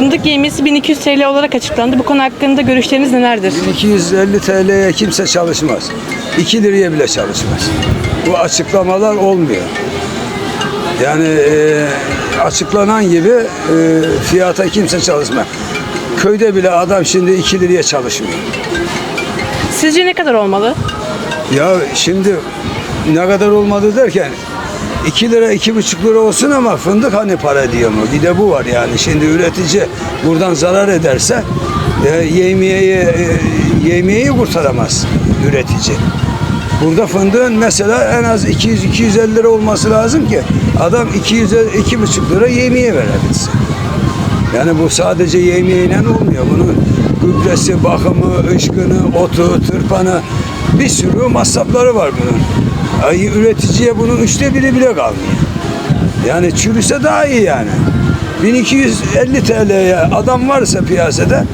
Fındık yemiyesi 1200 TL olarak açıklandı. Bu konu hakkında görüşleriniz nelerdir? 250 TL'ye kimse çalışmaz. 2 liraya bile çalışmaz. Bu açıklamalar olmuyor. Yani e, açıklanan gibi e, fiyata kimse çalışmaz. Köyde bile adam şimdi 2 liraya çalışmıyor. Sizce ne kadar olmalı? Ya şimdi ne kadar olmadı derken 2 lira iki buçuk lira olsun ama fındık hani para diyor mu? Bir de bu var yani. Şimdi üretici buradan zarar ederse e, yemeği, e, yemeği kurtaramaz üretici. Burada fındığın mesela en az 200-250 lira olması lazım ki adam 200 iki buçuk lira yemeğe verebilsin. Yani bu sadece yemeğiyle olmuyor. Bunun gübresi, bakımı, ışkını, otu, tırpanı bir sürü masrafları var bunun. Ay, üreticiye bunun üçte biri bile kalmıyor. Yani çürüse daha iyi yani. 1250 TL'ye adam varsa piyasada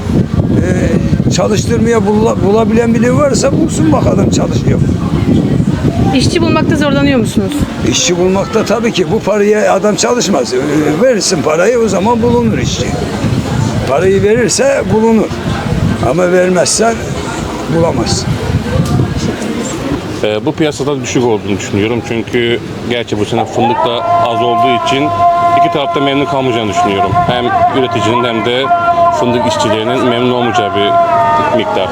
e, çalıştırmaya bula- bulabilen biri varsa bulsun bakalım çalışıyor. İşçi bulmakta zorlanıyor musunuz? İşçi bulmakta tabii ki bu paraya adam çalışmaz. Ee, Verirsin parayı o zaman bulunur işçi. Parayı verirse bulunur. Ama vermezsen bulamazsın. Ee, bu piyasada düşük olduğunu düşünüyorum. Çünkü gerçi bu sene fındık da az olduğu için iki tarafta memnun kalmayacağını düşünüyorum. Hem üreticinin hem de fındık işçilerinin memnun olmayacağı bir miktar.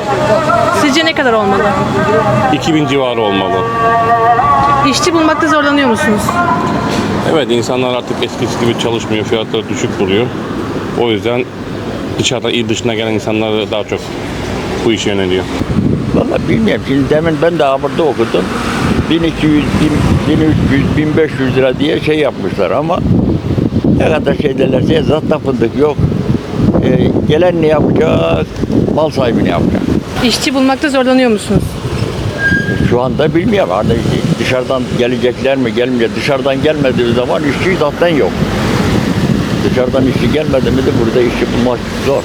Sizce ne kadar olmalı? 2000 civarı olmalı. İşçi bulmakta zorlanıyor musunuz? Evet insanlar artık eskisi gibi çalışmıyor, fiyatları düşük buluyor. O yüzden dışarıda il dışına gelen insanlar daha çok bu işe yöneliyor. Valla bilmiyorum. Şimdi demin ben de burada okudum. 1200, 1000, 1300, 1500 lira diye şey yapmışlar ama ne kadar şey derlerse zaten fındık yok. Ee, gelen ne yapacak? Mal sahibi ne yapacak? İşçi bulmakta zorlanıyor musunuz? Şu anda bilmiyorum. Hani dışarıdan gelecekler mi gelmeyecek. Dışarıdan gelmediği zaman işçi zaten yok. Dışarıdan işçi gelmedi mi de burada işçi bulmak zor.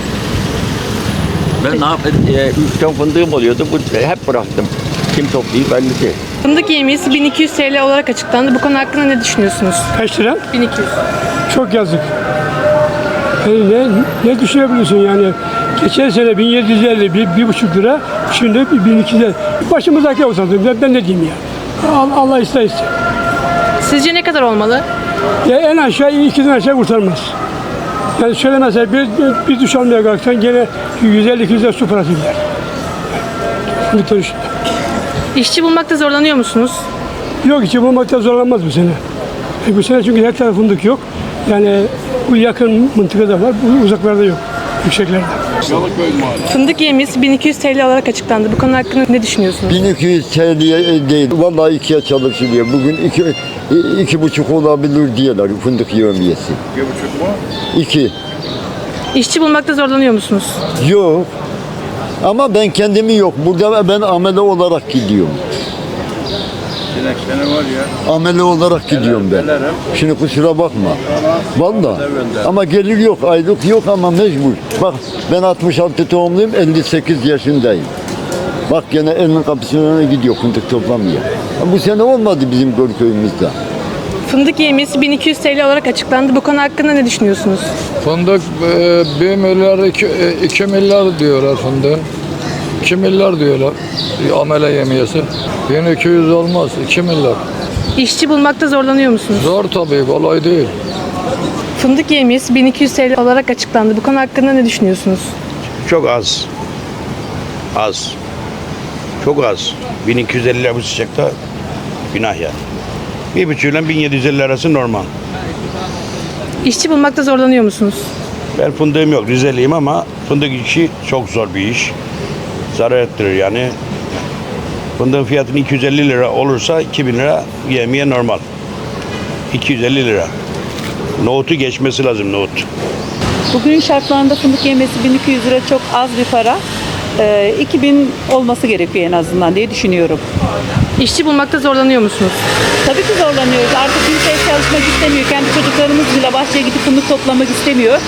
Ben ne yapayım? E, üç ton fındığım oluyordu. Bu, hep bıraktım. Kim toplayıp belli değil. Fındık yemiyesi 1200 TL olarak açıklandı. Bu konu hakkında ne düşünüyorsunuz? Kaç lira? 1200. Çok yazık. Yani ne, ne düşünebilirsin yani? Geçen sene 1750, bir, bir buçuk lira, şimdi 1200 lira. Başımızdaki olsa ben, ben ne diyeyim ya? Allah, Allah ister ister. Sizce ne kadar olmalı? Ya en aşağı ikiden aşağı kurtarmaz. Yani şöyle mesela bir, bir, duş almaya kalksan gene 150-200 lira su parası gider. Bir tanış. İşçi bulmakta zorlanıyor musunuz? Yok içi bulmakta zorlanmaz bu sene. E, bu sene çünkü her taraf fındık yok. Yani bu yakın mıntıkada var, bu uzaklarda yok. Yükseklerde. Fındık yemiyesi 1200 TL olarak açıklandı. Bu konu hakkında ne düşünüyorsunuz? 1200 TL'ye değil. Vallahi ikiye çalışılıyor. Bugün iki, iki buçuk olabilir diyorlar fındık yevmiyesi. İki buçuk mu? İki. İşçi bulmakta zorlanıyor musunuz? Yok. Ama ben kendimi yok. Burada ben amele olarak gidiyorum. Amele olarak gidiyorum ben. Şimdi kusura bakma. Vallahi. Ama gelir yok, aylık yok ama mecbur. Bak ben 66 doğumluyum, 58 yaşındayım. Bak gene elinin kapısının önüne gidiyor fındık toplamaya. Ama Bu sene olmadı bizim Gölköy'ümüzde. Fındık yemiyesi 1200 TL olarak açıklandı. Bu konu hakkında ne düşünüyorsunuz? Fındık e, 1 milyar 2, 2 milyar diyorlar fındığı. 2 milyar diyorlar amele yemiyesi. 1200 olmaz 2 milyar. İşçi bulmakta zorlanıyor musunuz? Zor tabii kolay değil. Fındık yemiyesi 1200 TL olarak açıklandı. Bu konu hakkında ne düşünüyorsunuz? Çok az. Az. Çok az. 1250 lira bu sıcakta günah ya. Bir buçuğuyla 1750 arası normal. İşçi bulmakta zorlanıyor musunuz? Ben fındığım yok, Rizeliyim ama fındık işi çok zor bir iş. Zarar ettirir yani. Fındığın fiyatının 250 lira olursa 2000 lira yemeye normal. 250 lira. Nohutu geçmesi lazım nohut. Bugün şartlarında fındık yemesi 1200 lira çok az bir para. Ee, 2000 olması gerekiyor en azından diye düşünüyorum. İşçi bulmakta zorlanıyor musunuz? Tabii ki zorlanıyoruz. Artık kimse çalışmak istemiyor. Kendi çocuklarımız bile bahçeye gidip fındık toplamak istemiyor.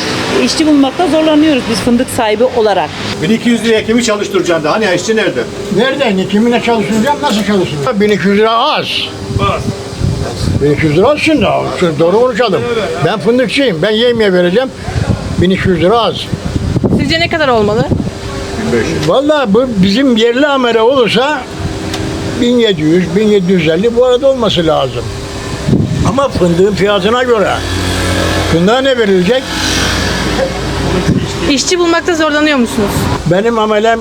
İşçi bulmakta zorlanıyoruz biz fındık sahibi olarak. 1200 liraya kimi çalıştıracaksın da? Hani işçi nerede? Nereden? Kimine çalıştıracağım? Nasıl çalıştıracağım? 1200 lira az. Az. 1200 lira az şimdi. Şu Doğru konuşalım. Ben fındıkçıyım. Ben yemeğe vereceğim. 1200 lira az. Sizce ne kadar olmalı? Vallahi bu bizim yerli amele olursa 1700, 1750 bu arada olması lazım. Ama fındığın fiyatına göre. Fındığa ne verilecek? İşçi bulmakta zorlanıyor musunuz? Benim amelem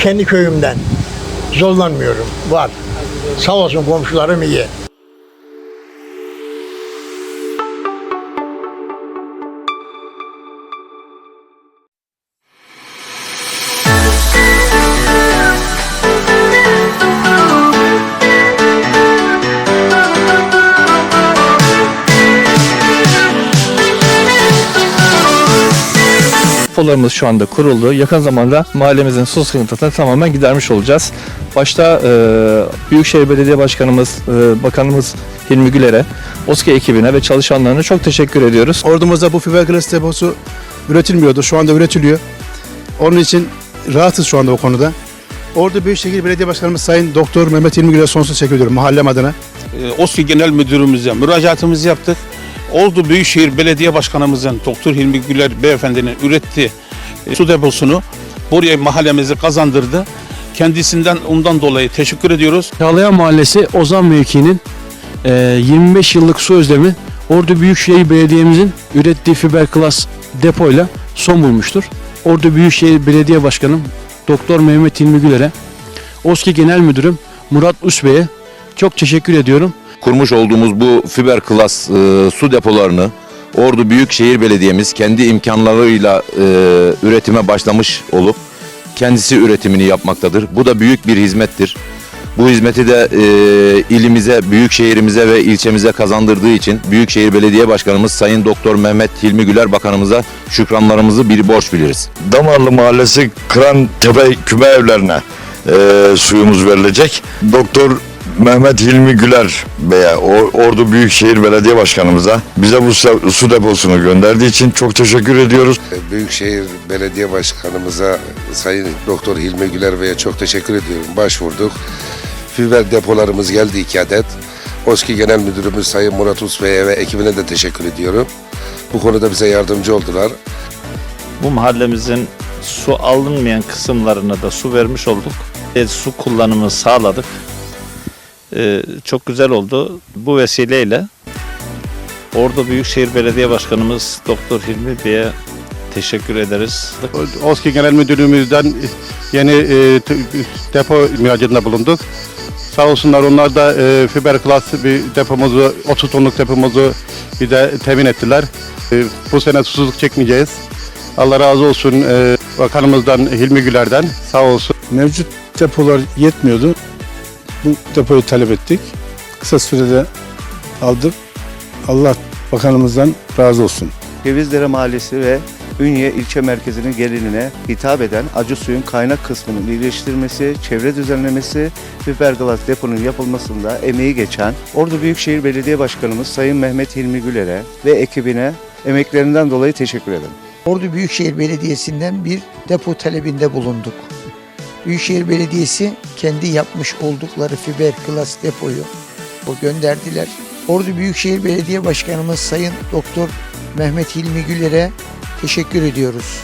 kendi köyümden. Zorlanmıyorum. Var. Sağ olsun komşularım iyi. Depolarımız şu anda kuruldu. Yakın zamanda mahallemizin su sıkıntısını tamamen gidermiş olacağız. Başta e, Büyükşehir Belediye Başkanımız, e, Bakanımız Hilmi Güler'e, OSKİ ekibine ve çalışanlarına çok teşekkür ediyoruz. Ordumuzda bu fiberglass deposu üretilmiyordu. Şu anda üretiliyor. Onun için rahatız şu anda o konuda. Ordu Büyükşehir Belediye Başkanımız Sayın Doktor Mehmet İlmi Güler'e sonsuz teşekkür ediyorum mahallem adına. Ee, OSKİ Genel Müdürümüze müracaatımızı yaptık. Ordu Büyükşehir Belediye Başkanımızın Doktor Hilmi Güler Beyefendinin ürettiği e, su deposunu buraya mahallemizi kazandırdı. Kendisinden ondan dolayı teşekkür ediyoruz. Çağlayan Mahallesi Ozan mevkiinin e, 25 yıllık su özlemi Ordu Büyükşehir Belediye'mizin ürettiği fiberglass depoyla son bulmuştur. Ordu Büyükşehir Belediye Başkanım Doktor Mehmet İlmi Güler'e, OSKİ Genel Müdürüm Murat Usbey'e çok teşekkür ediyorum. Kurmuş olduğumuz bu fiber klas e, su depolarını Ordu Büyükşehir Belediye'miz kendi imkanlarıyla e, üretime başlamış olup kendisi üretimini yapmaktadır. Bu da büyük bir hizmettir. Bu hizmeti de e, ilimize, büyük şehrimize ve ilçemize kazandırdığı için Büyükşehir Belediye Başkanımız Sayın Doktor Mehmet Hilmi Güler Bakanımıza şükranlarımızı bir borç biliriz. Damarlı Mahallesi Kıran Tepe küme evlerine e, suyumuz verilecek. Doktor Mehmet Hilmi Güler Bey'e, Ordu Büyükşehir Belediye Başkanımıza bize bu su- su deposunu gönderdiği için çok teşekkür ediyoruz. Büyükşehir Belediye Başkanımıza Sayın Doktor Hilmi Güler Bey'e çok teşekkür ediyorum. Başvurduk. Fiber depolarımız geldi iki adet. OSKİ Genel Müdürümüz Sayın Murat Us Bey'e ve ekibine de teşekkür ediyorum. Bu konuda bize yardımcı oldular. Bu mahallemizin su alınmayan kısımlarına da su vermiş olduk. E, su kullanımını sağladık. E, çok güzel oldu. Bu vesileyle Ordu Büyükşehir Belediye Başkanımız Doktor Hilmi Bey'e teşekkür ederiz. OSKİ Genel Müdürlüğümüzden yeni e, t- depo müracaatında bulunduk. Sağ olsunlar onlar da e, fiberglass bir depomuzu, 30 tonluk depomuzu bir de temin ettiler. E, bu sene susuzluk çekmeyeceğiz. Allah razı olsun e, bakanımızdan Hilmi Güler'den sağ olsun. Mevcut depolar yetmiyordu. Bu depoyu talep ettik. Kısa sürede aldık. Allah bakanımızdan razı olsun. Cevizdere Mahallesi ve Ünye ilçe merkezinin gelinine hitap eden acı suyun kaynak kısmının iyileştirilmesi, çevre düzenlemesi, fiberglass deponun yapılmasında emeği geçen Ordu Büyükşehir Belediye Başkanımız Sayın Mehmet Hilmi Güler'e ve ekibine emeklerinden dolayı teşekkür ederim. Ordu Büyükşehir Belediyesi'nden bir depo talebinde bulunduk. Büyükşehir Belediyesi kendi yapmış oldukları fiber glass depoyu o gönderdiler. Ordu Büyükşehir Belediye Başkanımız Sayın Doktor Mehmet Hilmi Güler'e teşekkür ediyoruz.